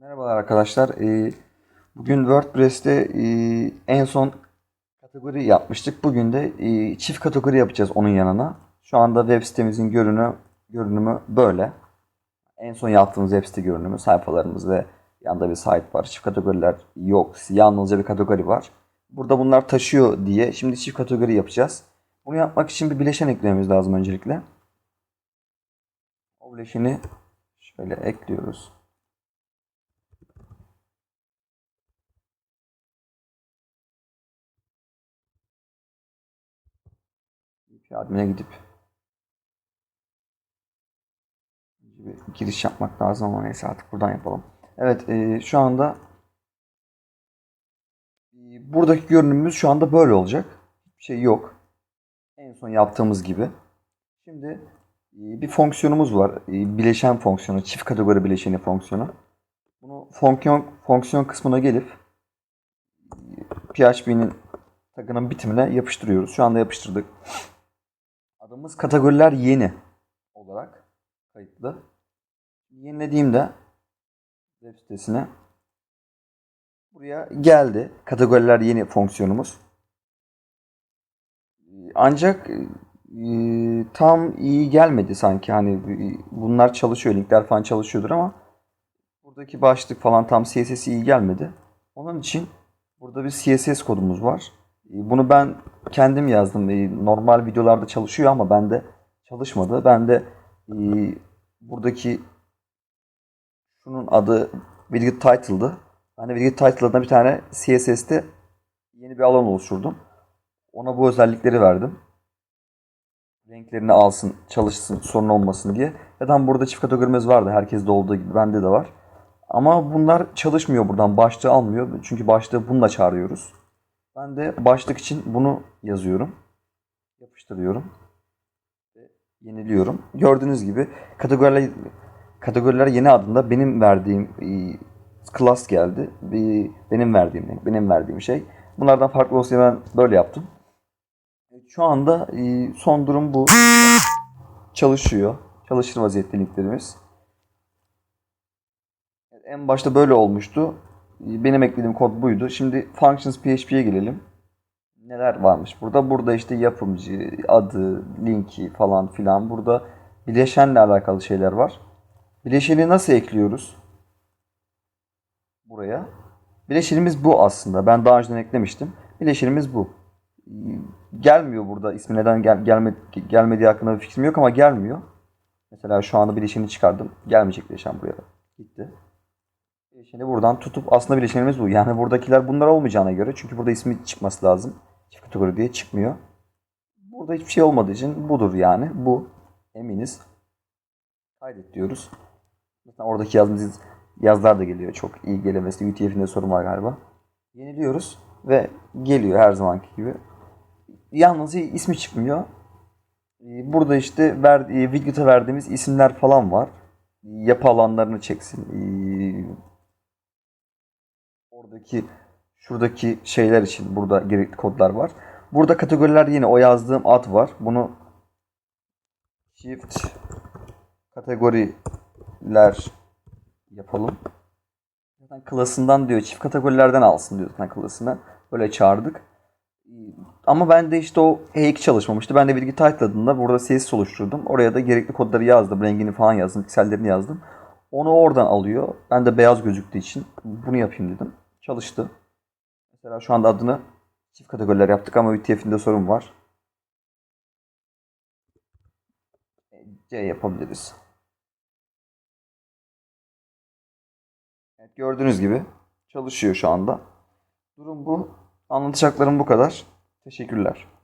Merhabalar arkadaşlar. Ee, Bugün WordPress'te e, en son kategori yapmıştık. Bugün de e, çift kategori yapacağız onun yanına. Şu anda web sitemizin görünü, görünümü böyle. En son yaptığımız web site görünümü sayfalarımız ve yanında bir site var. Çift kategoriler yok. Yalnızca bir kategori var. Burada bunlar taşıyor diye şimdi çift kategori yapacağız. Bunu yapmak için bir bileşen eklememiz lazım öncelikle. O bileşeni şöyle ekliyoruz. IP admin'e gidip bir giriş yapmak lazım ama neyse artık buradan yapalım. Evet e, şu anda e, buradaki görünümümüz şu anda böyle olacak. Hiçbir şey yok. En son yaptığımız gibi. Şimdi e, bir fonksiyonumuz var. E, bileşen fonksiyonu, çift kategori bileşeni fonksiyonu. Bunu fonksiyon fonksiyon kısmına gelip e, PHP'nin tagının bitimine yapıştırıyoruz. Şu anda yapıştırdık. Adımız kategoriler yeni olarak kayıtlı. Yenilediğimde web sitesine buraya geldi. Kategoriler yeni fonksiyonumuz. Ancak e, tam iyi gelmedi sanki. Hani e, bunlar çalışıyor, linkler falan çalışıyordur ama buradaki başlık falan tam CSS iyi gelmedi. Onun için burada bir CSS kodumuz var. E, Bunu ben kendim yazdım. E, Normal videolarda çalışıyor ama bende çalışmadı. Ben de e, buradaki şunun adı Widget Title'dı. Ben de Widget Title'dan bir tane CSS'te yeni bir alan oluşturdum. Ona bu özellikleri verdim. Renklerini alsın, çalışsın, sorun olmasın diye. Zaten burada çift kategorimiz vardı. Herkeste olduğu gibi bende de var. Ama bunlar çalışmıyor buradan. Başlığı almıyor. Çünkü başlığı bununla çağırıyoruz. Ben de başlık için bunu yazıyorum. Yapıştırıyorum. Ve yeniliyorum. Gördüğünüz gibi kategoriler kategoriler yeni adında benim verdiğim e, class geldi. Bir, benim verdiğim benim verdiğim şey. Bunlardan farklı diye ben böyle yaptım. Şu anda e, son durum bu. Çalışıyor. Çalışır vaziyette linklerimiz. En başta böyle olmuştu. Benim eklediğim kod buydu. Şimdi functions PHP'ye gelelim. Neler varmış burada? Burada işte yapımcı, adı, linki falan filan. Burada bileşenle alakalı şeyler var. Bileşeni nasıl ekliyoruz? Buraya. Bileşenimiz bu aslında. Ben daha önceden eklemiştim. Bileşenimiz bu. Gelmiyor burada. İsmi neden gel, gelme, gelmediği hakkında bir fikrim yok ama gelmiyor. Mesela şu anda bileşeni çıkardım. Gelmeyecek bileşen buraya. Gitti. Bileşeni buradan tutup aslında bileşenimiz bu. Yani buradakiler bunlar olmayacağına göre çünkü burada ismi çıkması lazım. Çift kategori diye çıkmıyor. Burada hiçbir şey olmadığı için budur yani. Bu. Eminiz. Kaydet diyoruz. Zaten oradaki yazdığımız yazılar da geliyor. Çok iyi gelemesi. UTF-'inde sorun var galiba. Yeniliyoruz ve geliyor her zamanki gibi. Yalnız ismi çıkmıyor. Ee, Burada işte verdiği, widget'a verdiğimiz isimler falan var. Yapı alanlarını çeksin. Oradaki şuradaki şeyler için burada gerekli kodlar var. Burada kategoriler yine o yazdığım ad var. Bunu shift kategoriler yapalım. Zaten klasından diyor çift kategorilerden alsın diyor zaten klasını. Böyle çağırdık. Ama ben de işte o H2 çalışmamıştı. Ben de bilgi title'ladığımda burada CSS oluşturdum. Oraya da gerekli kodları yazdım. Rengini falan yazdım. Piksellerini yazdım. Onu oradan alıyor. Ben de beyaz gözüktüğü için bunu yapayım dedim. Çalıştı. Mesela şu anda adını çift kategoriler yaptık ama UTF-'inde sorun var. C yapabiliriz. Evet, gördüğünüz gibi çalışıyor şu anda. Durum bu. Anlatacaklarım bu kadar. Teşekkürler.